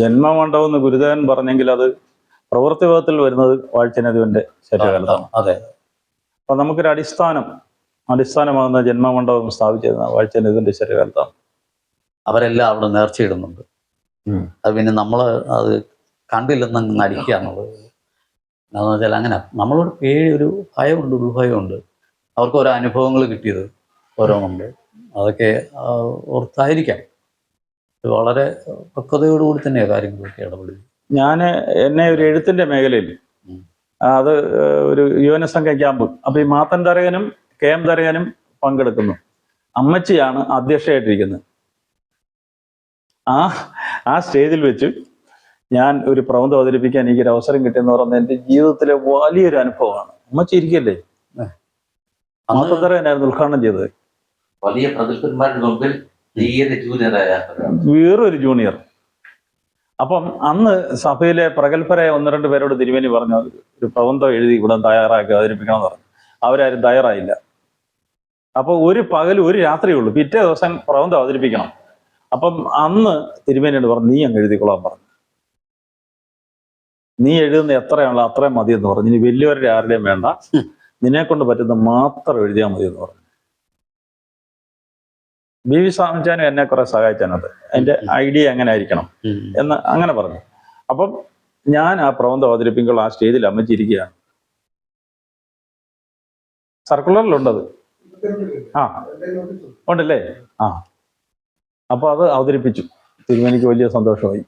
ജന്മമണ്ഡപം എന്ന് ഗുരുദേവൻ പറഞ്ഞെങ്കിൽ അത് പ്രവൃത്തിപഥത്തിൽ വരുന്നത് വാഴ്ചനദിവന്റെ ശരീരകാലത്താണ്. അതെ. അപ്പൊ നമുക്കൊരു അടിസ്ഥാനം അടിസ്ഥാനമാകുന്ന ജന്മമണ്ഡപം സ്ഥാപിച്ചിരുന്ന വാഴ്ചനദിവന്റെ ശരീരകാലത്താണ്. അവരെല്ലാം അവിടെ നേർച്ചയിടുന്നുണ്ട്. അത് പിന്നെ നമ്മൾ അത് കണ്ടില്ലെന്ന് അങ്ങ് നടിക്കുക എന്നുള്ളത്. എന്താണെന്ന് വെച്ചാൽ അങ്ങനെ നമ്മളോട് പേടി ഒരു ഭയമുണ്ട് ഉൾഭയമുണ്ട് അവർക്ക് ഓരോ അനുഭവങ്ങൾ കിട്ടിയത് ഓരോന്നുണ്ട്. അതൊക്കെ ഓർത്തായിരിക്കാം. വളരെ പക്വതയോടുകൂടി തന്നെയാണ് കാര്യങ്ങളൊക്കെ ഇടപെടുന്നത് ഞാൻ എന്നെ ഒരു എഴുത്തിന്റെ മേഖലയിൽ അത് ഒരു യുവന സംഘ ക്യാമ്പ്. അപ്പൊ ഈ മാത്തൻ തരകനും കെ എം തരകനും പങ്കെടുക്കുന്നു. അമ്മച്ചിയാണ് അധ്യക്ഷയായിട്ടിരിക്കുന്നത്. ആ ആ സ്റ്റേജിൽ വെച്ച് ഞാൻ ഒരു പ്രബന്ധം അവതരിപ്പിക്കാൻ എനിക്കൊരു അവസരം കിട്ടിയെന്ന് പറയുന്നത് എന്റെ ജീവിതത്തിലെ വലിയൊരു അനുഭവമാണ്. അമ്മച്ചി ഇരിക്കല്ലേ? മാത്തൻ തരകനായിരുന്നു ഉദ്ഘാടനം ചെയ്തത്. വലിയ പ്രഗത്ഭന്മാരുടെ മുമ്പിൽ വേറൊരു ജൂനിയർ അപ്പം അന്ന് സഭയിലെ പ്രഗത്ഭരായ ഒന്ന് രണ്ട് പേരോട് തിരുവേനി പറഞ്ഞു ഒരു പ്രബന്ധം എഴുതി ഇവിടെ തയ്യാറാക്കി അവതരിപ്പിക്കണം എന്ന് പറഞ്ഞു. അവരാരും തയ്യാറായില്ല. അപ്പൊ ഒരു പകൽ ഒരു രാത്രിയേ ഉള്ളൂ. പിറ്റേ ദിവസം പ്രബന്ധം അവതരിപ്പിക്കണം. അപ്പം അന്ന് തിരുവേനിയോട് പറഞ്ഞു നീ അങ്ങ് എഴുതിക്കൊള്ളാൻ പറഞ്ഞു. നീ എഴുതുന്ന എത്രയാണല്ലോ അത്രയും മതി എന്ന് പറഞ്ഞു. ഇനി വലിയവരുടെ ആരുടെയും വേണ്ട. നിന്നെ കൊണ്ട് പറ്റുന്ന മാത്രം എഴുതിയാൽ മതി എന്ന് പറഞ്ഞു. ബി വി സ്വാമിച്ചാനും എന്നെ കുറെ സഹായിച്ചാനത് എന്റെ ഐഡിയ എങ്ങനെ ആയിരിക്കണം. എന്ന് അങ്ങനെ പറഞ്ഞു. അപ്പം ഞാൻ ആ പ്രബന്ധം അവതരിപ്പിക്കുമ്പോൾ ആ സ്റ്റേജിൽ അമ്മച്ചിരിക്കുകയാണ് സർക്കുലറിലുണ്ടത്. ആ ഉണ്ടല്ലേ? ആ. അപ്പൊ അത് അവതരിപ്പിച്ചു. തിരുമേനിക്ക് വലിയ സന്തോഷമായി.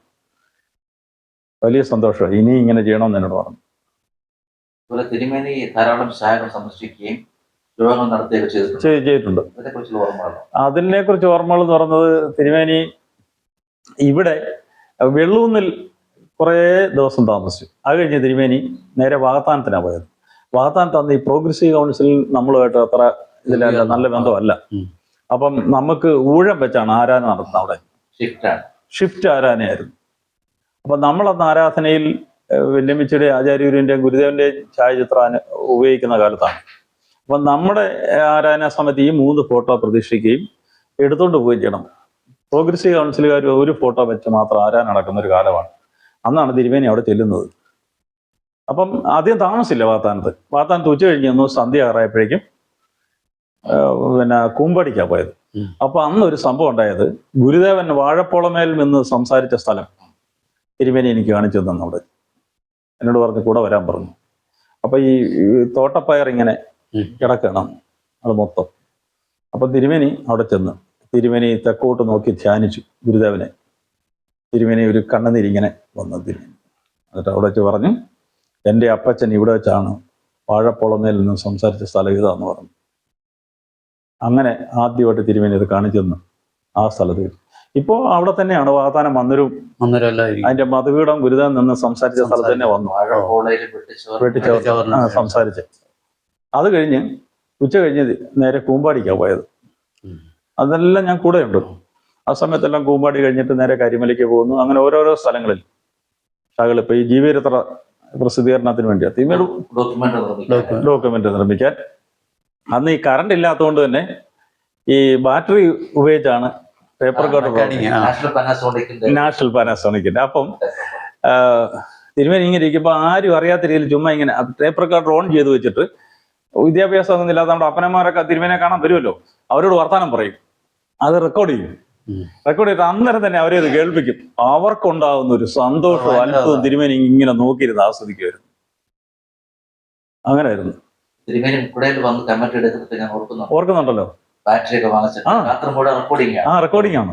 വലിയ സന്തോഷമായി. ഇനി ഇങ്ങനെ ചെയ്യണമെന്ന് എന്നോട് പറഞ്ഞു. തിരുമേനി ധാരാളം സഹായങ്ങൾ സന്ദർശിക്കുകയും നടത്തുകയൊക്കെ ചെയ്തിട്ടുണ്ട്. ചെയ്- ചെയ്തിട്ടുണ്ട്. അതിനെ കുറിച്ച് ഓർമ്മകൾ എന്ന് പറയുന്നത് തിരുമേനി ഇവിടെ വെള്ളൂന്നിൽ കുറേ ദിവസം താമസിച്ചു. അത് കഴിഞ്ഞ് തിരുമേനി നേരെ വാഗത്താനത്തിനാണ് പോയത്. വാഗത്താനത്ത് അന്ന് ഈ പ്രോഗ്രസീവ് കൗൺസിൽ നമ്മളുമായിട്ട് അത്ര ഇതിലല്ല നല്ല ബന്ധമല്ല. അപ്പം നമുക്ക് ഊഴം വെച്ചാണ് ആരാധന നടത്തുന്നത് അവിടെ. ഷിഫ്റ്റ് ആരാധനയായിരുന്നു. അപ്പം നമ്മളന്ന് ആരാധനയിൽ ആചാര്യൂരിന്റെയും ആചാര്യൂരിന്റെയും ഗുരുദേവന്റെയും ഛായാചിത്രം ഉപയോഗിക്കുന്ന കാലത്താണ്. അപ്പം നമ്മുടെ ആരാധനാ സമിതി ഈ മൂന്ന് ഫോട്ടോ പ്രതീക്ഷിക്കുകയും എടുത്തുകൊണ്ട് പോവുകയും ചെയ്യണം. പ്രോഗ്രസീവ് കൗൺസിലുകാർ ഒരു ഫോട്ടോ വെച്ച് മാത്രം ആരാധന നടക്കുന്ന ഒരു കാലമാണ്. അന്നാണ് തിരുവേനി അവിടെ ചെല്ലുന്നത്. അപ്പം ആദ്യം താമസില്ല വാത്താനത്ത്. വാത്താനത്ത് ഉച്ച കഴിഞ്ഞ് ഒന്ന് സന്ധ്യ ആറായപ്പോഴേക്കും പിന്നെ കൂമ്പടിക്കാ പോയത്. അപ്പൊ അന്ന് ഒരു സംഭവം ഉണ്ടായത് ഗുരുദേവൻ വാഴപ്പോളമേൽ നിന്ന് സംസാരിച്ച സ്ഥലം തിരുമേനി എനിക്ക് കാണിച്ചു തന്നു അവിടെ. എന്നോട് പറഞ്ഞ് കൂടെ വരാൻ പറഞ്ഞു. അപ്പൊ ഈ തോട്ടപ്പയർ ഇങ്ങനെ. കിടക്കണം അത് മൊത്തം. അപ്പൊ തിരുമേനി അവിടെ ചെന്ന് തിരുമേനി തെക്കോട്ട് നോക്കി ധ്യാനിച്ചു ഗുരുദേവനെ. തിരുമേനി ഒരു കണ്ണുനീരിങ്ങനെ വന്നു തിരുമേനി. എന്നിട്ട് അവിടെ വെച്ച് പറഞ്ഞു എന്റെ അപ്പച്ചൻ ഇവിടെ വെച്ചാണ് വാഴപ്പോളമേൽ നിന്ന് സംസാരിച്ച സ്ഥലം ഇതാന്ന് പറഞ്ഞു. അങ്ങനെ ആദ്യമായിട്ട് തിരുമേനി അത് കാണിച്ചു തന്നു. ആ സ്ഥലത്ത് ഇപ്പോ അവിടെ തന്നെയാണ് വാതാനം മന്ദിരവും അതിന്റെ മധുപീഠം ഗുരുദേവൻ നിന്ന് സംസാരിച്ച സ്ഥലത്ത് തന്നെ വന്നു. വെട്ടിച്ചവർ വെട്ടിച്ചവറിന് ആ, സംസാരിച്ച്. അത് കഴിഞ്ഞ് ഉച്ച കഴിഞ്ഞ് നേരെ കൂമ്പാടിക്കാണ് പോയത്. അതെല്ലാം ഞാൻ കൂടെയുണ്ട് ആ സമയത്തെല്ലാം കൂമ്പാടി കഴിഞ്ഞിട്ട് നേരെ കരിമലയ്ക്ക് പോകുന്നു. അങ്ങനെ ഓരോരോ സ്ഥലങ്ങളിൽ. ശാഖകൾ ഇപ്പൊ ഈ ജീവചരിത്ര പ്രസിദ്ധീകരണത്തിന് വേണ്ടിയാണ് തിമേട് ഡോക്യുമെന്റ് നിർമ്മിക്കാൻ. അന്ന് ഈ കറണ്ട് ഇല്ലാത്തതുകൊണ്ട് തന്നെ ഈ ബാറ്ററി ഉപയോഗിച്ചാണ് പേപ്പർ കട്ട്. നാഷണൽ പാനാസോണിക്കിന്റെ അപ്പം തിരുമേനി ഇങ്ങനെ ഇരിക്കുമ്പോൾ ആരും അറിയാത്ത രീതിയിൽ ചുമ്മാ ഇങ്ങനെ പേപ്പർ കാർഡ് ഓൺ ചെയ്ത് വെച്ചിട്ട് വിദ്യാഭ്യാസം ഒന്നും ഇല്ലാത്ത നമ്മുടെ അപ്പനന്മാരൊക്കെ തിരുമേനെ കാണാൻ വരുമല്ലോ? അവരോട് വർത്താനം പറയും. അത് റെക്കോർഡ് ചെയ്യും. റെക്കോർഡ് ചെയ്തിട്ട് അന്നേരം തന്നെ അവരെ അത് കേൾപ്പിക്കും. അവർക്കുണ്ടാകുന്ന ഒരു സന്തോഷവും അത്ഭുതവും തിരുമേനി ഇങ്ങനെ നോക്കിയിരുന്ന് ആസ്വദിക്കുമായിരുന്നു. അങ്ങനെയായിരുന്നു. തിരുമേനി മുക്കടയിൽ വന്ന് കമ്മിറ്റി എടുത്തിട്ട് ഞാൻ ഓർക്കുന്നു ഓർക്കുന്നുണ്ടല്ലോ. ബാറ്ററി ഒക്കെ വാങ്ങിച്ചിട്ട്. റെക്കോർഡിംഗ് ആണ് ആ. റെക്കോർഡിംഗ് ആണ്.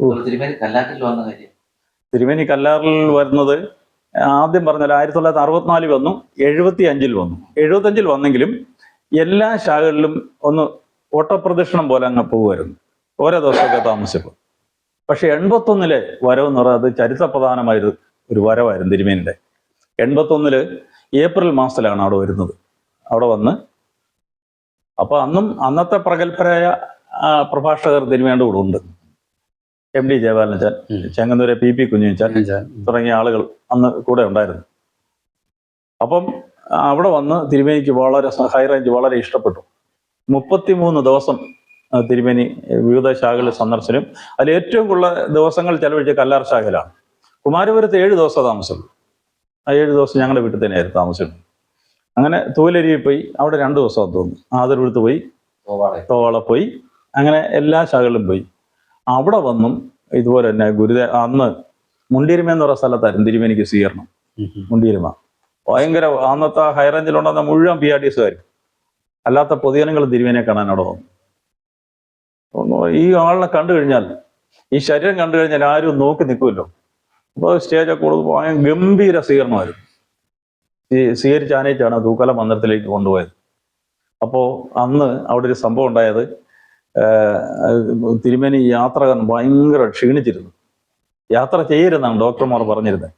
അതുപോലെ തിരുമേനി കല്ലാറ്റിൽ വന്ന കാര്യം. തിരുമേനി കല്ലാറിൽ വരുന്നത് ആദ്യം പറഞ്ഞാൽ ആയിരത്തി തൊള്ളായിരത്തി അറുപത്തിനാലിൽ വന്നു എഴുപത്തി അഞ്ചിൽ വന്നു. എഴുപത്തി അഞ്ചിൽ വന്നെങ്കിലും എല്ലാ ശാഖകളിലും ഒന്ന് ഓട്ടപ്രദക്ഷിണം പോലെ അങ്ങ് പോകുമായിരുന്നു. ഓരോ ദിവസമൊക്കെ താമസിച്ചപ്പോൾ. പക്ഷെ എൺപത്തൊന്നിലെ വരവ് എന്ന് പറയുന്നത് ചരിത്രപ്രധാനമായൊരു ഒരു വരവായിരുന്നു തിരുമേനിയുടെ. എൺപത്തൊന്നിൽ ഏപ്രിൽ മാസത്തിലാണ് അവിടെ വരുന്നത്. അവിടെ വന്ന് അപ്പൊ അന്നും അന്നത്തെ പ്രഗത്ഭരായ പ്രഭാഷകർ തിരുമേന്റെ കൂടെ ഉണ്ട്. M D ജയബാലനച്ചാൻ. ചെങ്ങന്നൂരെ പി പി കുഞ്ഞുച്ചാൻ തുടങ്ങിയ ആളുകൾ അന്ന് കൂടെ ഉണ്ടായിരുന്നു. അപ്പം അവിടെ വന്ന് തിരുമേനിക്ക് വളരെ ഹൈ റേഞ്ച് വളരെ ഇഷ്ടപ്പെട്ടു. മുപ്പത്തിമൂന്ന് ദിവസം തിരുമേനി വിവിധ ശാഖകളിൽ സന്ദർശനം. അതിൽ ഏറ്റവും കൂടുതൽ ദിവസങ്ങൾ ചെലവഴിച്ച കല്ലാർ ശാഖയിലാണ്. കുമാരപുരത്ത് ഏഴ് ദിവസം താമസം ആ ഏഴ് ദിവസം ഞങ്ങളുടെ വീട്ടിൽ തന്നെയായിരുന്നു താമസം അങ്ങനെ തൂലരിയിൽ പോയി അവിടെ രണ്ട് ദിവസം തോന്നുന്നു ആദരവിടുത്ത് പോയി തോവാള പോയി അങ്ങനെ എല്ലാ ശാഖകളിലും പോയി. അവിടെ വന്നും ഇതുപോലെ തന്നെ ഗുരുദേ അന്ന് മുണ്ടിരുമ എന്ന് പറയുന്ന സ്ഥലത്തായിരുന്നു തിരുമേനിക്ക് സ്വീകരണം. മുണ്ടിരുമ. ഭയങ്കര അന്നത്തെ ഹൈറേഞ്ചിലുണ്ടെന്ന മുഴുവൻ പി ആർ ടി എസുകാർ അല്ലാത്ത പൊതുജനങ്ങൾ തിരുമേനെ കാണാൻ അവിടെ വന്നു. ഈ ആളിനെ കണ്ടു കഴിഞ്ഞാൽ ഈ ശരീരം കണ്ടു കഴിഞ്ഞാൽ ആരും നോക്കി നിൽക്കുമല്ലോ. അപ്പോൾ സ്റ്റേജൊക്കെ കൂടുതൽ ഭയങ്കര ഗംഭീര സ്വീകരണമായിരുന്നു. ഈ സ്വീകരിച്ച് ആനയിച്ചാണ് തൂക്കല മന്ദിരത്തിലേക്ക് കൊണ്ടുപോയത്. അപ്പോൾ അന്ന് അവിടെ ഒരു സംഭവം ഉണ്ടായത് തിരുമേനി യാത്ര ഭയങ്കര ക്ഷീണിച്ചിരുന്നു. യാത്ര ചെയ്യരുതെന്നാണ് ഡോക്ടർമാർ പറഞ്ഞിരുന്നത്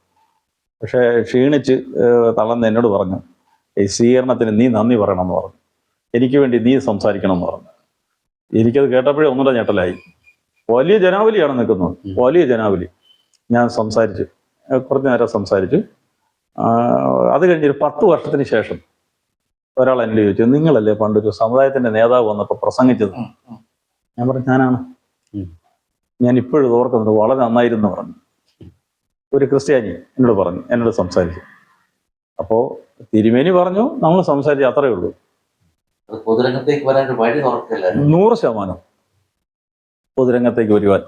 പക്ഷേ ക്ഷീണിച്ച് തളന്ന് തളർന്ന് എന്നോട് പറഞ്ഞു ഈ സ്വീകരണത്തിന് നീ നന്ദി പറയണമെന്ന് പറഞ്ഞു. എനിക്ക് വേണ്ടി നീ സംസാരിക്കണം എന്ന് പറഞ്ഞു. എനിക്കത് കേട്ടപ്പോഴേ ഒന്നുകൂടെ ഞെട്ടലായി. വലിയ ജനാവലിയാണ് നിൽക്കുന്നത്. വലിയ ജനാവലി. ഞാൻ സംസാരിച്ചു കുറച്ച് നേരം സംസാരിച്ചു അത് കഴിഞ്ഞൊരു പത്ത് വർഷത്തിന് ശേഷം ഒരാൾ എന്നോട് ചോദിച്ചു നിങ്ങളല്ലേ പണ്ടൊരു സമുദായത്തിന്റെ നേതാവ് വന്നപ്പോൾ പ്രസംഗിച്ചത്. ഞാൻ പറഞ്ഞു ഞാനാണ്. ഞാൻ ഇപ്പോഴും ഓർക്കുന്നത് വളരെ നന്നായിരുന്നു പറഞ്ഞു. ഒരു ക്രിസ്ത്യാനി എന്നോട് പറഞ്ഞു എന്നോട് സംസാരിച്ചു. അപ്പോൾ തിരുമേനി പറഞ്ഞു നമ്മൾ സംസാരിച്ചു അത്രയേ ഉള്ളൂ. പൊതുരംഗത്തേക്ക് വരാൻ ഒരു വഴി തുറക്കില്ല? നൂറ് ശതമാനം. പൊതുരംഗത്തേക്ക് വരുവാൻ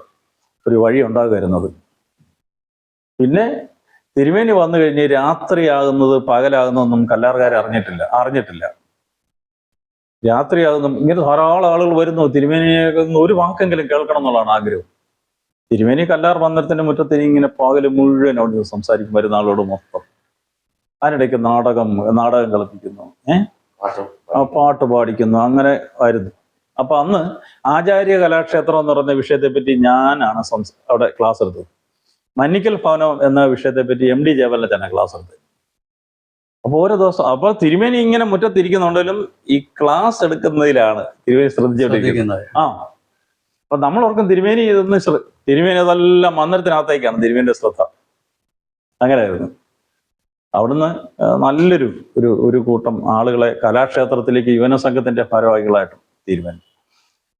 ഒരു വഴി ഉണ്ടാകുമായിരുന്നത് പിന്നെ തിരുമേനി വന്നു കഴിഞ്ഞ് രാത്രിയാകുന്നത് പകലാകുന്നതൊന്നും കല്ലാർകാർ അറിഞ്ഞിട്ടില്ല അറിഞ്ഞിട്ടില്ല. രാത്രിയാകുന്ന ഇങ്ങനെ ധാരാളം ആളുകൾ വരുന്നു. തിരുമേനിയെ ഒരു വാക്കെങ്കിലും കേൾക്കണം എന്നുള്ളതാണ് ആഗ്രഹം. തിരുമേനി കല്ലാർ മന്ദിരത്തിന്റെ മുറ്റത്ത് ഇങ്ങനെ പകൽ മുഴുവൻ അവിടെ നിന്ന് സംസാരിക്കും വരുന്ന ആളോട് മൊത്തം. അതിനിടയ്ക്ക് നാടകം നാടകം കളിപ്പിക്കുന്നു. ഏഹ് പാട്ട് പാടിക്കുന്നു. അങ്ങനെ ആയിരുന്നു. അപ്പൊ അന്ന് ആചാര്യ കലാക്ഷേത്രം എന്ന് പറയുന്ന വിഷയത്തെപ്പറ്റി ഞാനാണ് സംസ അവിടെ ക്ലാസ് എടുത്തത്. മന്നിക്കൽ ഭവനം എന്ന വിഷയത്തെപ്പറ്റി എം ഡി ജയവല്ലച്ചാണ് ക്ലാസ് എടുത്തത്. അപ്പൊ ഓരോ ദിവസം അപ്പൊ തിരുമേനി ഇങ്ങനെ മുറ്റത്തിരിക്കുന്നുണ്ടെങ്കിലും ഈ ക്ലാസ് എടുക്കുന്നതിലാണ് തിരുമേനി ശ്രദ്ധിച്ചുകൊണ്ടിരിക്കുന്നത് ശ്രദ്ധിക്കുന്നത്. ആ. അപ്പൊ നമ്മൾ ഓർക്കും തിരുമേനി ഇതൊന്ന് തിരുമേനി അതെല്ലാം മന്ദിരത്തിനകത്തേക്കാണ് തിരുമേനിയുടെ ശ്രദ്ധ. അങ്ങനെയായിരുന്നു. അവിടുന്ന് നല്ലൊരു ഒരു ഒരു കൂട്ടം ആളുകളെ കലാക്ഷേത്രത്തിലേക്ക് യുവന സംഘത്തിന്റെ ഭാരവാഹികളായിട്ടും തീരുമാനിച്ചു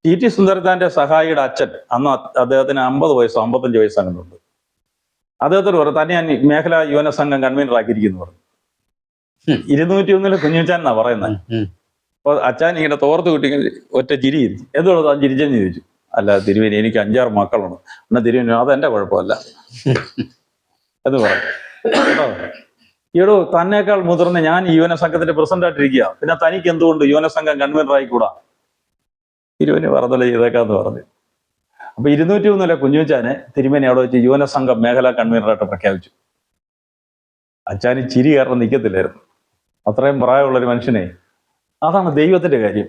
ടി. ടി. സുന്ദരത്താന്റെ സഹായിയുടെ അച്ഛൻ അന്ന് അദ്ദേഹത്തിന് അമ്പത് വയസ്സോ അമ്പത്തഞ്ച് അങ്ങനെ അങ്ങനെയുണ്ട് അദ്ദേഹത്തോട് പറഞ്ഞു തന്നെ ഞാൻ മേഖലാ യുവന സംഘം കൺവീനർ ആക്കിയിരിക്കുന്നു പറഞ്ഞു. ഇരുന്നൂറ്റി ഒന്നിൽ കുഞ്ഞുച്ചാൻ എന്നാ പറയുന്നത്. അപ്പൊ അച്ഛൻ ഇങ്ങനെ തോർത്ത് കിട്ടി ഒറ്റ ചിരി എന്തുള്ളത് എന്തുകൊണ്ട് താൻ ചിരിച്ചെന്ന് ചോദിച്ചു. അല്ല തിരുവേനി എനിക്ക് അഞ്ചാറ് മക്കളുണ്ട്. എന്നാ തിരുവേനി അതെന്റെ കുഴപ്പമല്ല. എന്ന് പറഞ്ഞു. കേട്ടോ? ഈടോ തന്നേക്കാൾ മുതിർന്ന ഞാൻ യുവന സംഘത്തിന്റെ പ്രസിഡന്റ് ആയിട്ടിരിക്കുക പിന്നെ തനിക്ക് എന്തുകൊണ്ട് യുവന സംഘം കൺവീനർ ആയിക്കൂടാ? തിരുവനി പറഞ്ഞല്ലേ ചെയ്തേക്കാന്ന് പറഞ്ഞു. അപ്പൊ ഇരുന്നൂറ്റി ഒന്നിലെ കുഞ്ഞുച്ചാനെ തിരുമേനി അവിടെ വെച്ച് യുവന സംഘം മേഖലാ കൺവീനറായിട്ട് പ്രഖ്യാപിച്ചു. അച്ചാന് ചിരി കാരണം നിൽക്കത്തില്ലായിരുന്നു അത്രയും പ്രായമുള്ള ഒരു മനുഷ്യനെ. അതാണ് ദൈവത്തിന്റെ കാര്യം.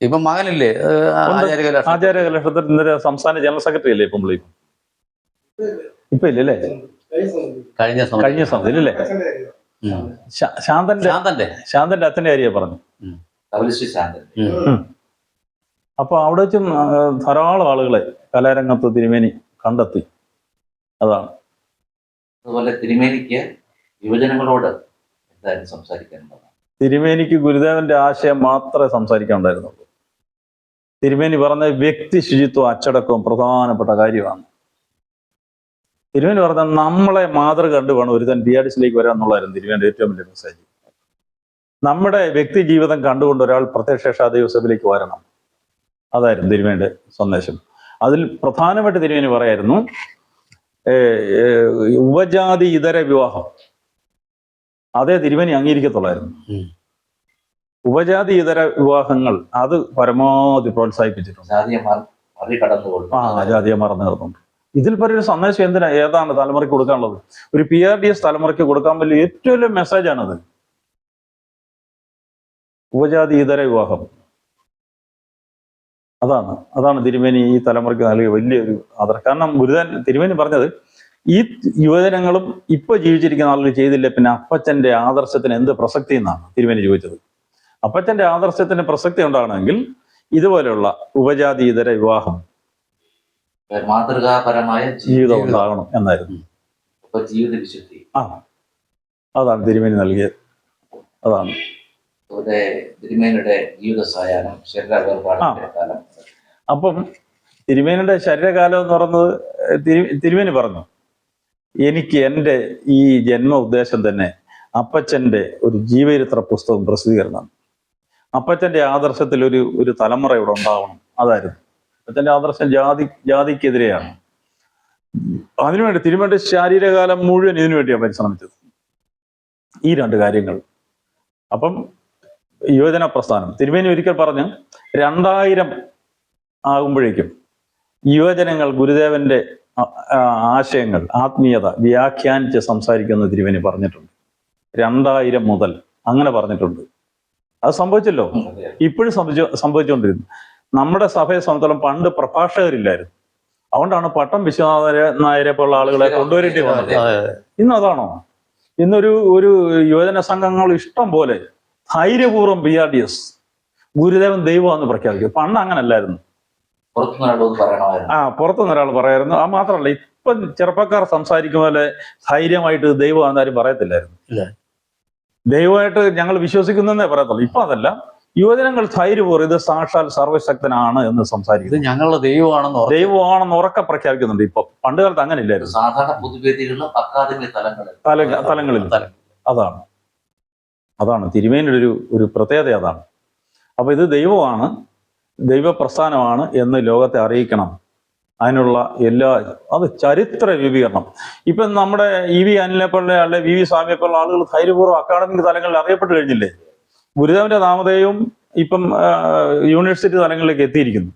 ഇപ്പൊ മകനില്ലേ. ആചാര്യ ഇന്നലെ സംസ്ഥാന ജനറൽ സെക്രട്ടറി അല്ലേ ഇപ്പം പുള്ളി? ഇപ്പൊ ഇല്ലല്ലേ കഴിഞ്ഞ കഴിഞ്ഞ സമയത്ത് ഇല്ലല്ലേ ശാന്തന്റെ ശാന്തന്റെ. ശാന്തന്റെ അച്ഛന്റെ കാര്യം പറഞ്ഞു. അപ്പൊ അവിടെ വെച്ചും ധാരാളം ആളുകളെ കലാരംഗത്ത് തിരുമേനി കണ്ടെത്തി. അതാണ്. അതുപോലെ തിരുമേനിക്ക് യുവജനങ്ങളോട് എന്തായാലും സംസാരിക്കാനുള്ളതാണ് തിരുമേനിക്ക് ഗുരുദേവന്റെ ആശയം മാത്രമേ സംസാരിക്കാനുണ്ടായിരുന്നുള്ളൂ. തിരുമേനി പറഞ്ഞ വ്യക്തി ശുചിത്വം അച്ചടക്കവും പ്രധാനപ്പെട്ട കാര്യമാണ്. തിരുമേനി പറഞ്ഞ നമ്മളെ മാതൃക കണ്ടു വേണം ഒരുത്തൻ ബി ആഡിസിലേക്ക് ഡിസിലേക്ക് വരാൻ എന്നുള്ളതായിരുന്നു തിരുമേന്റെ ഏറ്റവും വലിയ മെസ്സേജ് നമ്മുടെ വ്യക്തി ജീവിതം കണ്ടുകൊണ്ട് ഒരാൾ പ്രത്യക്ഷ ദൈവസഭയിലേക്ക് വരണം. അതായിരുന്നു തിരുമേന്റെ സന്ദേശം. അതിൽ പ്രധാനമായിട്ട് തിരുമേനി പറയായിരുന്നു ഉപജാതി ഇതര വിവാഹം. അതേ തിരുമേനി അംഗീകരിക്കത്തുള്ളായിരുന്നു. ഉപജാതി ഇതര വിവാഹങ്ങൾ അത് പരമാവധി പ്രോത്സാഹിപ്പിച്ചിട്ടുണ്ട്. ആ ജാതിയെ മറന്നു നിർത്തുന്നുണ്ട് ഇതിൽ ഒരു സന്ദേശം എന്തിനാ? ഏതാണ് തലമുറയ്ക്ക് കൊടുക്കാനുള്ളത്? ഒരു പി ആർ ഡി എസ് തലമുറയ്ക്ക് കൊടുക്കാൻ വലിയ ഏറ്റവും വലിയ മെസ്സേജാണത് ഉപജാതി ഇതര വിവാഹം. അതാണ് അതാണ് തിരുമേനി ഈ തലമുറയ്ക്ക് നൽകിയ വലിയൊരു ആദരം. കാരണം ഗുരുതൻ തിരുമേനി പറഞ്ഞത് ഈ യുവജനങ്ങളും ഇപ്പൊ ജീവിച്ചിരിക്കുന്ന ആളുകൾ ചെയ്തില്ല? പിന്നെ അപ്പച്ചന്റെ ആദർശത്തിന് എന്ത് പ്രസക്തി എന്നാണ് തിരുമേനി ചോദിച്ചത്. അപ്പച്ചന്റെ ആദർശത്തിന് പ്രസക്തി ഉണ്ടാകണമെങ്കിൽ ഇതുപോലെയുള്ള ഉപജാതി ഇതര വിവാഹം മാതൃകാപരമായ ജീവിതം ഉണ്ടാകണം എന്നായിരുന്നു. അപ്പൊ ജീവിത വിശുദ്ധി. ആ അതാണ് തിരുമേനി നൽകിയത്. അതാണ്. തിരുമേനിയുടെ ജീവിത സായാഹ്നം അപ്പം തിരുമേനിയുടെ ശരീരകാലം എന്ന് പറയുന്നത് തിരു തിരുമേനി പറഞ്ഞു. എനിക്ക് എന്റെ ഈ ജന്മ ഉദ്ദേശം തന്നെ അപ്പച്ചന്റെ ഒരു ജീവചരിത്ര പുസ്തകം പ്രസിദ്ധീകരണം. അപ്പച്ചന്റെ ആദർശത്തിൽ ഒരു ഒരു തലമുറ ഇവിടെ ഉണ്ടാവണം. അതായിരുന്നു. അപ്പച്ചന്റെ ആദർശം ജാതി ജാതിക്കെതിരെയാണ്. അതിനുവേണ്ടി തിരുമേന്റെ ശാരീരകാലം മുഴുവൻ ഇതിനു വേണ്ടിയാണ് പരിശ്രമിച്ചത്. ഈ രണ്ട് കാര്യങ്ങൾ. അപ്പം യുവജന പ്രസ്ഥാനം. തിരുമേനി ഒരിക്കൽ പറഞ്ഞ് രണ്ടായിരം ആകുമ്പോഴേക്കും യുവജനങ്ങൾ ഗുരുദേവന്റെ ആശയങ്ങൾ ആത്മീയത വ്യാഖ്യാനിച്ച് സംസാരിക്കുന്ന തിരുവനി പറഞ്ഞിട്ടുണ്ട്. രണ്ടായിരം മുതൽ അങ്ങനെ പറഞ്ഞിട്ടുണ്ട്. അത് സംഭവിച്ചല്ലോ? ഇപ്പോഴും സംഭവിച്ചു സംഭവിച്ചുകൊണ്ടിരുന്നു നമ്മുടെ സഭയെ സംബന്ധിച്ചോളം പണ്ട് പ്രഭാഷകരില്ലായിരുന്നു. അതുകൊണ്ടാണ് പട്ടം വിശ്വനാഥ നായരെ പോലുള്ള ആളുകളെ കൊണ്ടുവരേണ്ടി വന്നത്. ഇന്ന് അതാണോ? ഇന്നൊരു ഒരു യുവജന സംഘങ്ങൾ ഇഷ്ടം പോലെ ധൈര്യപൂർവം B R D S Gurudevan ദൈവമാണെന്ന് പ്രഖ്യാപിക്കും. പണ്ട് അങ്ങനല്ലായിരുന്നു. ആ പുറത്തുനിന്ന് ഒരാൾ പറയായിരുന്നു. ആ മാത്രമല്ല ഇപ്പം ചെറുപ്പക്കാർ സംസാരിക്കും പോലെ ധൈര്യമായിട്ട് ദൈവം ആരും പറയത്തില്ലായിരുന്നു. ദൈവമായിട്ട് ഞങ്ങൾ വിശ്വസിക്കുന്നതേ പറയത്തുള്ളൂ. ഇപ്പൊ അതല്ല. യുവജനങ്ങൾ ധൈര്യപൂർവം ഇത് സാക്ഷാൽ സർവശക്തനാണ് എന്ന് സംസാരിക്കുന്നത് സംസാരിക്കുന്നു ഞങ്ങളുടെ ദൈവമാണെന്ന് ദൈവമാണെന്ന് ഉറക്കെ പ്രഖ്യാപിക്കുന്നുണ്ട് ഇപ്പൊ. പണ്ട് കാലത്ത് അങ്ങനെ ഇല്ലായിരുന്നു സാധാരണ പൊതുവേദികളിലും അക്കാദമി തലങ്ങളിൽ. അതാണ്. അതാണ്. തിരുമേനിയുടെ ഒരു ഒരു പ്രത്യേകത അതാണ്. അപ്പൊ ഇത് ദൈവമാണ്. ദൈവപ്രസ്ഥാനമാണ് എന്ന് ലോകത്തെ അറിയിക്കണം. അതിനുള്ള എല്ലാ അത് ചരിത്ര രൂപീകരണം ഇപ്പം നമ്മുടെ ഇ വി അനിലെ പോലുള്ള അല്ലെ വി വി സ്വാമിയെ പോലുള്ള ആളുകൾ ധൈര്യപൂർവം അക്കാഡമിക് തലങ്ങളിൽ അറിയപ്പെട്ട് കഴിഞ്ഞില്ലേ? ഗുരുദേവന്റെ നാമധേയവും ഇപ്പം യൂണിവേഴ്സിറ്റി തലങ്ങളിലേക്ക് എത്തിയിരിക്കുന്നു.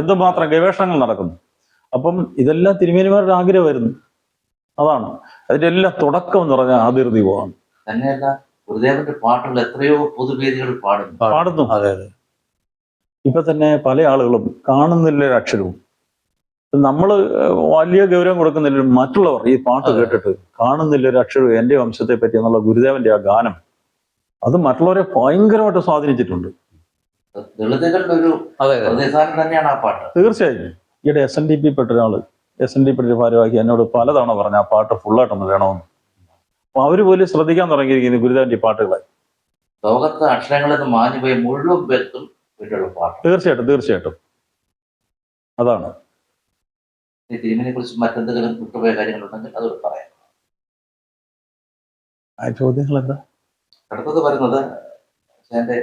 എന്തുമാത്രം ഗവേഷണങ്ങൾ നടക്കുന്നു. അപ്പം ഇതെല്ലാം തിരുമേനിമാരുടെ ആഗ്രഹമായിരുന്നു. അതാണ്. അതിന്റെ എല്ലാ തുടക്കം എന്ന് പറഞ്ഞാൽ അതിർതി പോവാണ് തന്നെയല്ല ഗുരുദേവന്റെ പാട്ടുകൾ എത്രയോ പൊതുവേദികൾ പാടുന്നു. പാടുന്നു. അതെ അതെ. ഇപ്പൊ തന്നെ പല ആളുകളും കാണുന്നില്ല ഒരു അക്ഷരവും. നമ്മൾ വലിയ ഗൗരവം കൊടുക്കുന്നില്ല മറ്റുള്ളവർ ഈ പാട്ട് കേട്ടിട്ട് കാണുന്നില്ല ഒരു അക്ഷരവും എന്റെ വംശത്തെ പറ്റി എന്നുള്ള ഗുരുദേവന്റെ ആ ഗാനം അത് മറ്റുള്ളവരെ ഭയങ്കരമായിട്ട് സ്വാധീനിച്ചിട്ടുണ്ട്. ദളിതുകളുടെ ഒരു അതെ അതെ. പ്രതിനിധാനം തന്നെയാണ് ആ പാട്ട്. തീർച്ചയായും ഈയിടെ എസ് എൻ ഡി പി പെട്ട ഒരാൾ എസ് എൻ ഡി പി ഭാരവാഹി എന്നോട് പലതവണ പറഞ്ഞു ആ പാട്ട് ഫുള്ളായിട്ടൊന്ന് വേണമെന്ന്. അപ്പൊ അവർ പോലും ശ്രദ്ധിക്കാൻ തുടങ്ങിയിരിക്കുന്നു ഗുരുദേവന്റെ പാട്ടുകളെ. ലോകത്ത് അക്ഷരങ്ങളിൽ നിന്ന് മാഞ്ഞു പോയി മുഴുവൻ പേർക്കും പാട്ട് തീർച്ചയായിട്ടും തീർച്ചയായിട്ടും. അതാണ്. ഈ തിരുമിനെ കുറിച്ച് മറ്റെന്തെങ്കിലും വിട്ടുപോയ കാര്യങ്ങളുണ്ടെങ്കിൽ അതോട് പറയാം. ആ ചോദ്യങ്ങൾ എന്താ അടുത്തത് പറയുന്നത് എന്റെ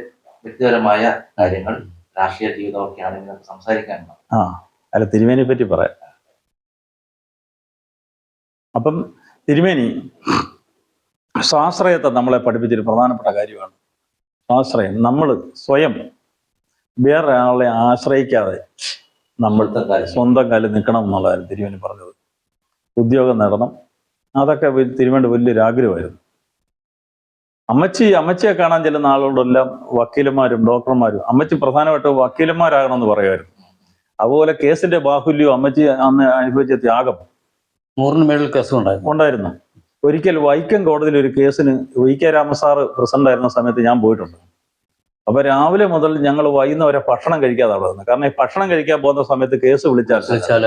വ്യക്തിപരമായ കാര്യങ്ങൾ രാഷ്ട്രീയ ജീവിതമൊക്കെയാണ് ഇങ്ങനെ സംസാരിക്കാനുള്ളത്. ആ അല്ല തിരുമേനിയെ പറ്റി പറയാം. അപ്പം തിരുമേനി സ്വാശ്രയത്തെ നമ്മളെ പഠിപ്പിച്ചൊരു പ്രധാനപ്പെട്ട കാര്യമാണ്. സ്വാശ്രയം നമ്മൾ സ്വയം വേറൊരാളെ ആശ്രയിക്കാതെ നമ്മൾ സ്വന്തം കാലിൽ നിൽക്കണം. എന്നുള്ളതായിരുന്നു തിരുവനി പറഞ്ഞത്. ഉദ്യോഗം നേടണം. അതൊക്കെ തിരുവേണ്ട വലിയൊരാഗ്രഹമായിരുന്നു വലിയൊരു ആഗ്രഹമായിരുന്നു. അമ്മച്ചി അമ്മച്ചിയെ കാണാൻ ചെല്ലുന്ന ആളുകളെല്ലാം വക്കീലന്മാരും ഡോക്ടർമാരും അമ്മച്ചി പ്രധാനമായിട്ടും വക്കീലന്മാരാകണമെന്ന് പറയുമായിരുന്നു. അതുപോലെ കേസിന്റെ ബാഹുല്യവും അമ്മച്ചി അന്ന് അനുഭവിച്ച ത്യാഗം നൂറിന് മേളിൽ കേസും ഉണ്ടായിരുന്നു. ഉണ്ടായിരുന്നു. ഒരിക്കൽ വൈക്കം കോടതിയിൽ ഒരു കേസിന് വി കെ രാമസാറ് പ്രസിഡന്റ് ആയിരുന്ന സമയത്ത് ഞാൻ പോയിട്ടുണ്ട്. അപ്പൊ രാവിലെ മുതൽ ഞങ്ങൾ വൈകുന്നവരെ വരെ ഭക്ഷണം കഴിക്കാതെ അവിടെ നിന്ന്. കാരണം ഈ ഭക്ഷണം കഴിക്കാൻ പോകുന്ന സമയത്ത് കേസ് വിളിച്ചാൽ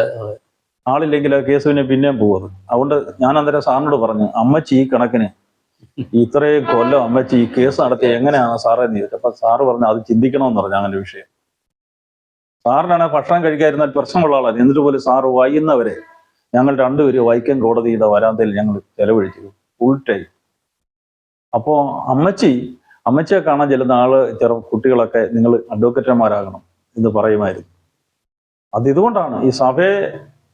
ആളില്ലെങ്കിൽ ആ കേസ് പിന്നെ പിന്നെയും പോകുന്നത് അതുകൊണ്ട് ഞാൻ അന്നേരം സാറിനോട് പറഞ്ഞു അമ്മച്ചി ഈ കണക്കിന് ഇത്രയും കൊല്ലം അമ്മച്ചി ഈ കേസ് നടത്തി എങ്ങനെയാണ് സാറേ? എന്ന് ചോദിച്ചു. അപ്പൊ സാറ് പറഞ്ഞു അത് ചിന്തിക്കണമെന്ന് പറഞ്ഞു അങ്ങനെ വിഷയം. സാറിനാണ് ഭക്ഷണം കഴിക്കാതിരുന്നാൽ പ്രശ്നമുള്ള ആളാണ്. എന്നിട്ട് പോലും സാറ് വൈകുന്നവരെ ഞങ്ങൾ രണ്ടുപേരും വൈക്കം കോടതിയുടെ വരാന്തയിൽ ഞങ്ങൾ ചെലവഴിച്ചു. ഫുൾ ടൈം അപ്പോ അമ്മച്ചി അമ്മച്ചിയെ കാണാൻ ചെല്ലുന്ന ആൾ ചെറു കുട്ടികളൊക്കെ നിങ്ങൾ അഡ്വക്കറ്റന്മാരാകണം എന്ന് പറയുമായിരുന്നു. അത് ഇതുകൊണ്ടാണ് ഈ സഭയെ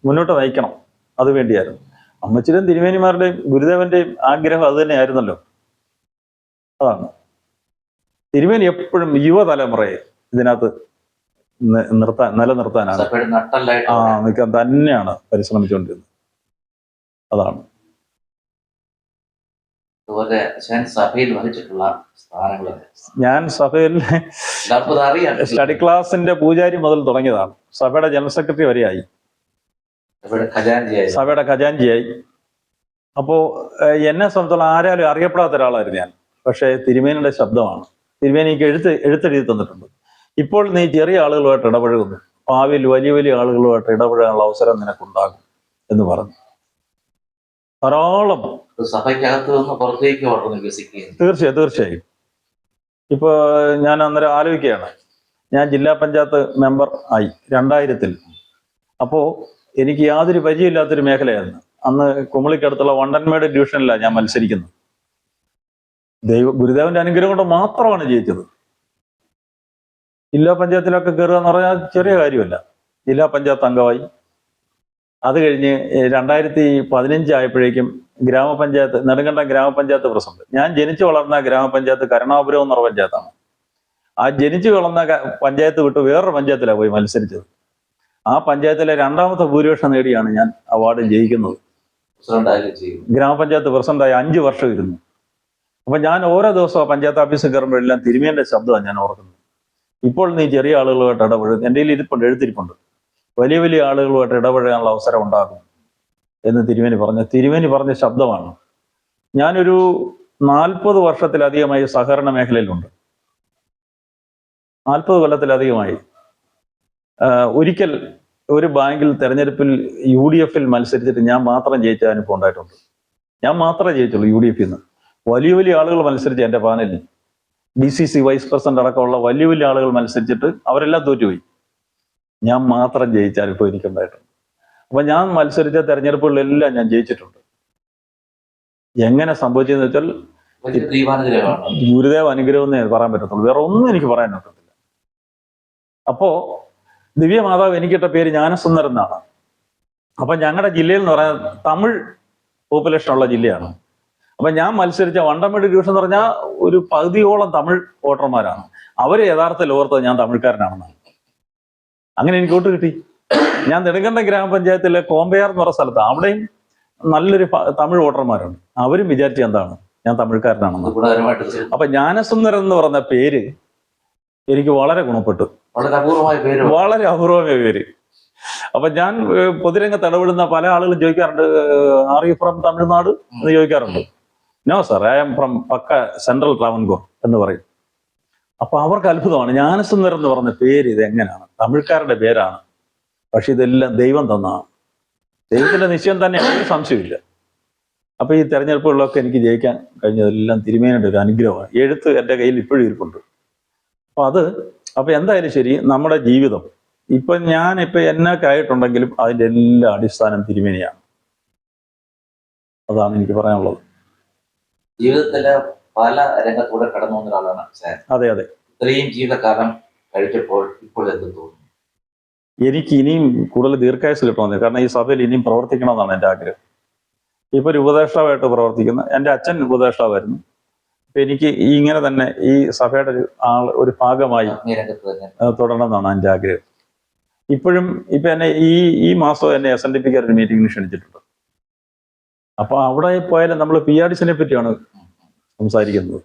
മുന്നോട്ട് നയിക്കണം. അത് വേണ്ടിയായിരുന്നു. അമ്മച്ചിയുടെയും തിരുമേനിമാരുടെയും ഗുരുദേവന്റെയും ആഗ്രഹം അത് തന്നെയായിരുന്നല്ലോ. അതാണ്. തിരുമേനി എപ്പോഴും യുവതലമുറയെ ഇതിനകത്ത് നിർത്താൻ നിലനിർത്താനാണ്. ആ നിൽക്കാൻ തന്നെയാണ് പരിശ്രമിച്ചുകൊണ്ടിരുന്നത്. അതാണ്. അതുപോലെ ഞാൻ സഭയിൽ വഹിച്ചിട്ടുള്ള ഞാൻ സഭയിൽ സ്റ്റഡി ക്ലാസിന്റെ പൂജാരി മുതൽ തുടങ്ങിയതാണ്. സഭയുടെ ജനറൽ സെക്രട്ടറി വരെയായി. സഭയുടെ ഖജാൻജിയായി. ആയി ഖജാൻജിയായി. അപ്പോ എന്നെ സംബന്ധിച്ചോളം ആരാലും അറിയപ്പെടാത്ത ഒരാളായിരുന്നു ഞാൻ. പക്ഷേ തിരുമേനിയുടെ ശബ്ദമാണ്. തിരുമേനിക്ക് എഴുത്ത് എഴുത്തെഴുതി തന്നിട്ടുണ്ട്. ഇപ്പോൾ നീ ചെറിയ ആളുകളുമായിട്ട് ഇടപഴകുന്നു. ഭാവിയിൽ വലിയ വലിയ ആളുകളുമായിട്ട് ഇടപഴകാനുള്ള അവസരം നിനക്കുണ്ടാകും എന്ന് പറഞ്ഞു. ധാരാളം തീർച്ചയായും തീർച്ചയായും. ഇപ്പൊ ഞാൻ അന്നേരം ആലോചിക്കുകയാണ്. ഞാൻ ജില്ലാ പഞ്ചായത്ത് മെമ്പർ ആയി രണ്ടായിരത്തിൽ. അപ്പോ എനിക്ക് യാതൊരു പരിചയമില്ലാത്തൊരു മേഖലയായിരുന്നു. അന്ന് കുമളിക്കടുത്തുള്ള വണ്ടൻമേഡ് ഡിവിഷനിലാണ് ഞാൻ മത്സരിക്കുന്നത്. ദൈവ ഗുരുദേവന്റെ അനുഗ്രഹം കൊണ്ട് മാത്രമാണ് ജയിച്ചത്. ജില്ലാ പഞ്ചായത്തിലൊക്കെ കയറുക എന്ന് പറഞ്ഞാൽ ചെറിയ കാര്യമല്ല. ജില്ലാ പഞ്ചായത്ത് അംഗമായി. അത് കഴിഞ്ഞ് രണ്ടായിരത്തി പതിനഞ്ച് ആയപ്പോഴേക്കും ഗ്രാമപഞ്ചായത്ത് നെടുങ്കണ്ടം ഗ്രാമപഞ്ചായത്ത് പ്രസിഡന്റ്. ഞാൻ ജനിച്ചു വളർന്ന ഗ്രാമപഞ്ചായത്ത് കരുണാപുരം എന്നുള്ള പഞ്ചായത്താണ്. ആ ജനിച്ചു വളർന്ന പഞ്ചായത്ത് വിട്ട് വേറൊരു പഞ്ചായത്തിലാണ് പോയി മത്സരിച്ചത്. ആ പഞ്ചായത്തിലെ രണ്ടാമത്തെ ഭൂരിപക്ഷം നേടിയാണ് ഞാൻ അവാർഡ് ജയിക്കുന്നത്. ഗ്രാമപഞ്ചായത്ത് പ്രസിഡന്റായി അഞ്ച് വർഷം ഇരുന്നു. അപ്പൊ ഞാൻ ഓരോ ദിവസവും പഞ്ചായത്ത് ഓഫീസിൽ കയറുമ്പോഴെല്ലാം തിരുമേന്റെ ശബ്ദമാണ് ഞാൻ ഓർക്കുന്നത്. ഇപ്പോൾ നീ ചെറിയ ആളുകളുമായിട്ട് ഇടപെടും എന്റെ കയ്യിൽ ഇരിപ്പുണ്ട് എഴുത്തിരിപ്പുണ്ട്. വലിയ വലിയ ആളുകളുമായിട്ട് ഇടപഴകാനുള്ള അവസരം ഉണ്ടാകും എന്ന് തിരുമേനി പറഞ്ഞ തിരുമേനി പറഞ്ഞ ശബ്ദമാണ്. ഞാനൊരു നാൽപ്പത് വർഷത്തിലധികമായി സഹകരണ മേഖലയിലുണ്ട്. നാൽപ്പത് കൊല്ലത്തിലധികമായി. ഒരിക്കൽ ഒരു ബാങ്കിൽ തെരഞ്ഞെടുപ്പിൽ യു ഡി എഫിൽ മത്സരിച്ചിട്ട് ഞാൻ മാത്രം ജയിച്ച അനുഭവം ഉണ്ടായിട്ടുണ്ട്. ഞാൻ മാത്രമേ ജയിച്ചുള്ളൂ യു ഡി എഫിൽ നിന്ന്. വലിയ വലിയ ആളുകൾ മത്സരിച്ച് എന്റെ പാനലിൽ D C C vice president അടക്കമുള്ള വലിയ വലിയ ആളുകൾ മത്സരിച്ചിട്ട് അവരെല്ലാം തോറ്റുപോയി. ഞാൻ മാത്രം ജയിച്ചാൽ അനുഭവം എനിക്കുണ്ടായിട്ടുണ്ട് അപ്പൊ ഞാൻ മത്സരിച്ച തെരഞ്ഞെടുപ്പുകളിലെല്ലാം ഞാൻ ജയിച്ചിട്ടുണ്ട്. എങ്ങനെ സംഭവിച്ചതെന്ന് വെച്ചാൽ ഗുരുദേവ് ഗുരുദേവ അനുഗ്രഹം എന്നേ പറയാൻ പറ്റത്തുള്ളൂ. വേറെ ഒന്നും എനിക്ക് പറയാൻ പറ്റത്തില്ല. അപ്പോ ദിവ്യമാതാവ് എനിക്കിട്ട പേര് ജ്ഞാനസുന്ദരൻ എന്നാണ്. അപ്പൊ ഞങ്ങളുടെ ജില്ലയിൽ എന്ന് പറയാൻ തമിഴ് പോപ്പുലേഷൻ ഉള്ള ജില്ലയാണ്. അപ്പൊ ഞാൻ മത്സരിച്ച വണ്ടമേട് ഡിവിഷൻ എന്ന് പറഞ്ഞാൽ ഒരു പകുതിയോളം തമിഴ് വോട്ടർമാരാണ്. അവർ യഥാർത്ഥ ഓർത്തത് ഞാൻ തമിഴ്ക്കാരനാണെന്നാണ്. അങ്ങനെ എനിക്ക് വോട്ട് കിട്ടി. ഞാൻ നെടുങ്കണ്ടം ഗ്രാമപഞ്ചായത്തിലെ കോമ്പയാർ എന്ന് പറഞ്ഞ സ്ഥലത്ത് അവിടെയും നല്ലൊരു തമിഴ് വോട്ടർമാരുണ്ട്. അവരും വിചാരിച്ച എന്താണ്? ഞാൻ തമിഴ്ക്കാരനാണെന്ന്. അപ്പൊ ജ്ഞാനസുന്ദരൻ എന്ന് പറഞ്ഞ പേര് എനിക്ക് വളരെ ഗുണപ്പെട്ടു. വളരെ അപൂർവമായ പേര്. വളരെ അപൂർവമായ പേര്. അപ്പൊ ഞാൻ പൊതുരംഗത്ത് ഇടപെടുന്ന പല ആളുകളും ചോദിക്കാറുണ്ട് ആർ യു ഫ്രം തമിഴ്നാട് എന്ന് ചോദിക്കാറുണ്ട്. No sir I'm from pucca central Travancore എന്ന് പറയും. അപ്പൊ അവർക്ക് അത്ഭുതമാണ്. ജ്ഞാനസുന്ദർ എന്ന് പറഞ്ഞ പേര് ഇത് എങ്ങനെയാണ് തമിഴ്ക്കാരുടെ പേരാണ്. പക്ഷെ ഇതെല്ലാം ദൈവം തന്നാണ്. ദൈവത്തിന്റെ നിശ്ചയം തന്നെ ഒരു സംശയമില്ല അപ്പൊ ഈ തെരഞ്ഞെടുപ്പുകളിലൊക്കെ എനിക്ക് ജയിക്കാൻ കഴിഞ്ഞതെല്ലാം തിരുമേനയുടെ ഒരു അനുഗ്രഹമാണ്. എഴുത്ത് എന്റെ കയ്യിൽ ഇപ്പോഴും ഇരിപ്പുണ്ട്. അപ്പൊ അത് അപ്പൊ എന്തായാലും ശരി നമ്മുടെ ജീവിതം. ഇപ്പൊ ഞാൻ ഇപ്പൊ എന്നൊക്കെ ആയിട്ടുണ്ടെങ്കിലും അതിന്റെ എല്ലാ അടിസ്ഥാനം തിരുമേനിയാണ്. അതാണ് എനിക്ക് പറയാനുള്ളത്. ജീവിതത്തിലെ പല രംഗത്തൂടെ കടന്നു വന്ന ഒരാളാണ് സാർ. അതെ അതെ. ഇത്രയും ജീവിതകാലം കഴിച്ചപ്പോൾ ഇപ്പോൾ എന്ത് തോന്നുന്നു? എനിക്ക് ഇനിയും കൂടുതൽ ദീർഘായുസ് കിട്ടണമെന്ന് കാരണം ഈ സഭയിൽ ഇനിയും പ്രവർത്തിക്കണമെന്നാണ് എന്റെ എന്റെ ആഗ്രഹം. ഇപ്പൊ ഒരു ഉപദേഷ്ടാവായിട്ട് പ്രവർത്തിക്കുന്ന എന്റെ അച്ഛൻ ഉപദേഷ്ടാവായിരുന്നു. അപ്പൊ എനിക്ക് ഇങ്ങനെ തന്നെ ഈ സഭയുടെ ഒരു ആൾ ഒരു ഭാഗമായി തുടരണമെന്നാണ് എന്റെ ആഗ്രഹം. ഇപ്പോഴും ഇപ്പൊ എന്നെ ഈ ഈ മാസം എന്നെ എസ് എൻ ഡി പിക്ക് ഒരു മീറ്റിംഗിന് ക്ഷണിച്ചിട്ടുണ്ട്. അപ്പൊ അവിടെ പോയാലും നമ്മൾ പി ആർ ഡിസിനെ പറ്റിയാണ് സംസാരിക്കുന്നത്.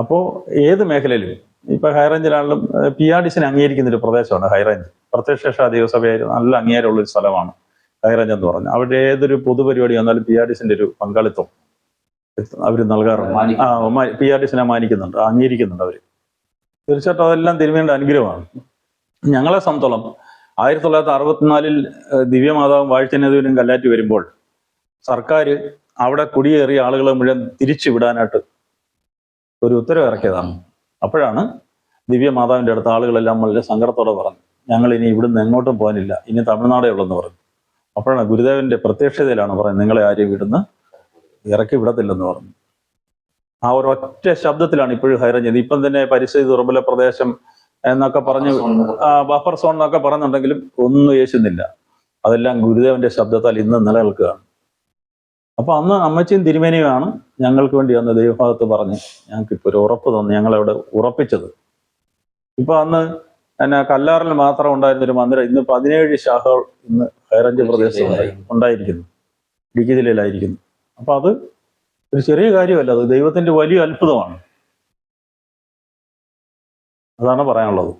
അപ്പോൾ ഏത് മേഖലയിലും ഇപ്പൊ ഹൈറേഞ്ചിലാണെങ്കിലും പി ആർ ഡിസിനെ അംഗീകരിക്കുന്ന ഒരു പ്രദേശമാണ് ഹൈറേഞ്ച് പ്രത്യക്ഷ ദൈവസഭയായി നല്ല അംഗീകാരമുള്ള ഒരു സ്ഥലമാണ് ഹൈറേഞ്ച് എന്ന് പറഞ്ഞു അവിടെ ഏതൊരു പൊതുപരിപാടി വന്നാലും പി ആർ ഡിസിന്റെ ഒരു പങ്കാളിത്തം അവർ നൽകാറുണ്ട്. ആ പി ആർ ഡിസിനെ മാനിക്കുന്നുണ്ട് അംഗീകരിക്കുന്നുണ്ട് അവർ തീർച്ചയായിട്ടും അതെല്ലാം തിരുമേണ്ട അനുഗ്രഹമാണ്. ഞങ്ങളെ സംബന്ധിച്ചോളം ആയിരത്തി തൊള്ളായിരത്തി അറുപത്തിനാലിൽ ദിവ്യമാതാവും വാഴ്ചനേതുവിനും കല്ലാറ്റി വരുമ്പോൾ സർക്കാർ അവിടെ കുടിയേറിയ ആളുകളെ മുഴുവൻ തിരിച്ചു വിടാനായിട്ട് ഒരു ഉത്തരവ് ഇറക്കിയതാണ്. അപ്പോഴാണ് ദിവ്യമാതാവിന്റെ അടുത്ത ആളുകളെല്ലാം വളരെ സങ്കടത്തോടെ പറഞ്ഞു ഞങ്ങൾ ഇനി ഇവിടുന്ന് എങ്ങോട്ടും പോകാനില്ല ഇനി തമിഴ്നാടേ ഉള്ളെന്ന് പറഞ്ഞു. അപ്പോഴാണ് ഗുരുദേവന്റെ പ്രത്യക്ഷതയിലാണ് പറയുന്നത് നിങ്ങളെ ആരും ഇവിടുന്ന് ഇറക്കി വിടത്തില്ലെന്ന് പറഞ്ഞു. ആ ഒരു ഒറ്റ ശബ്ദത്തിലാണ് ഇപ്പോഴും ഹൈറേഞ്ച് ചെയ്തത് ഇപ്പം തന്നെ പരിസ്ഥിതി ദുർബല പ്രദേശം എന്നൊക്കെ പറഞ്ഞു ബഫർ സോൺ എന്നൊക്കെ പറയുന്നുണ്ടെങ്കിലും ഒന്നും യേശുന്നില്ല. അതെല്ലാം ഗുരുദേവന്റെ ശബ്ദത്താൽ ഇന്ന് നിലനിൽക്കുകയാണ്. അപ്പൊ അന്ന് അമ്മച്ചിയും തിരുമേനിയുമാണ് ഞങ്ങൾക്ക് വേണ്ടി അന്ന് ദൈവഭാഗത്ത് പറഞ്ഞ് ഞങ്ങൾക്ക് ഇപ്പൊ ഒരു ഉറപ്പ് തന്നു ഞങ്ങളവിടെ ഉറപ്പിച്ചത്. ഇപ്പൊ അന്ന് എന്നാ കല്ലാറിൽ മാത്രം ഉണ്ടായിരുന്ന ഒരു മന്ദിരം ഇന്ന് പതിനേഴ് ശാഖകൾ ഇന്ന് ഹൈറഞ്ച് പ്രദേശത്ത് ഉണ്ടായിരിക്കുന്നു. ഇടുക്കി ജില്ലയിലായിരിക്കുന്നു. അപ്പൊ അത് ഒരു ചെറിയ കാര്യമല്ല അത് ദൈവത്തിന്റെ വലിയ അത്ഭുതമാണ്. അതാണ് പറയാനുള്ളത്.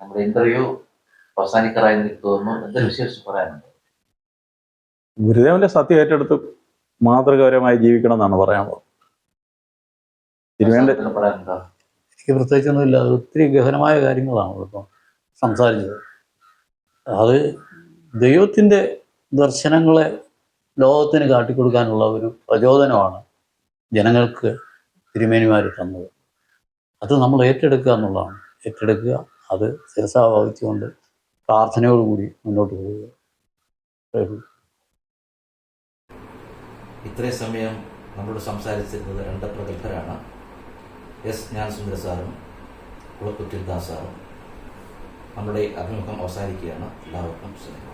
നമ്മുടെ ഇന്റർവ്യൂ അവസാനിക്കാറായി തോന്നുന്നു. എന്തൊരു വിശേഷം പറയാനുണ്ട്? ഗുരുദേവന്റെ സത്യം ഏറ്റെടുത്ത് മാതൃകാപരമായി ജീവിക്കണം എന്നാണ് പറയാനുള്ളത് തിരുവേണ്ട അവസാനത്തിന് പറയാനുണ്ടോ എനിക്ക് പ്രത്യേകിച്ചൊന്നുമില്ല. അത് ഒത്തിരി ഗഹനമായ കാര്യങ്ങളാണ് ഇപ്പം സംസാരിച്ചത്. അത് ദൈവത്തിന്റെ ദർശനങ്ങളെ ലോകത്തിന് കാട്ടിക്കൊടുക്കാനുള്ള ഒരു പ്രചോദനമാണ് ജനങ്ങൾക്ക് തിരുമേനിമാർ തന്നത്. അത് നമ്മൾ ഏറ്റെടുക്കുക എന്നുള്ളതാണ്. ഏറ്റെടുക്കുക അത് ശിരസാഭാവിച്ചുകൊണ്ട് പ്രാർത്ഥനയോടുകൂടി മുന്നോട്ട് പോവുക. ഇത്രയും സമയം നമ്മളോട് സംസാരിച്ചിരുന്നത് രണ്ട് പ്രഗത്ഭരാണ്. എസ് ജ്ഞാനസുന്ദര സാറും കുളക്കുറ്റിൽ ദാസ് സാറും. നമ്മുടെ അഭിമുഖം അവസാനിക്കുകയാണ്. എല്ലാവർക്കും സ്നേഹം.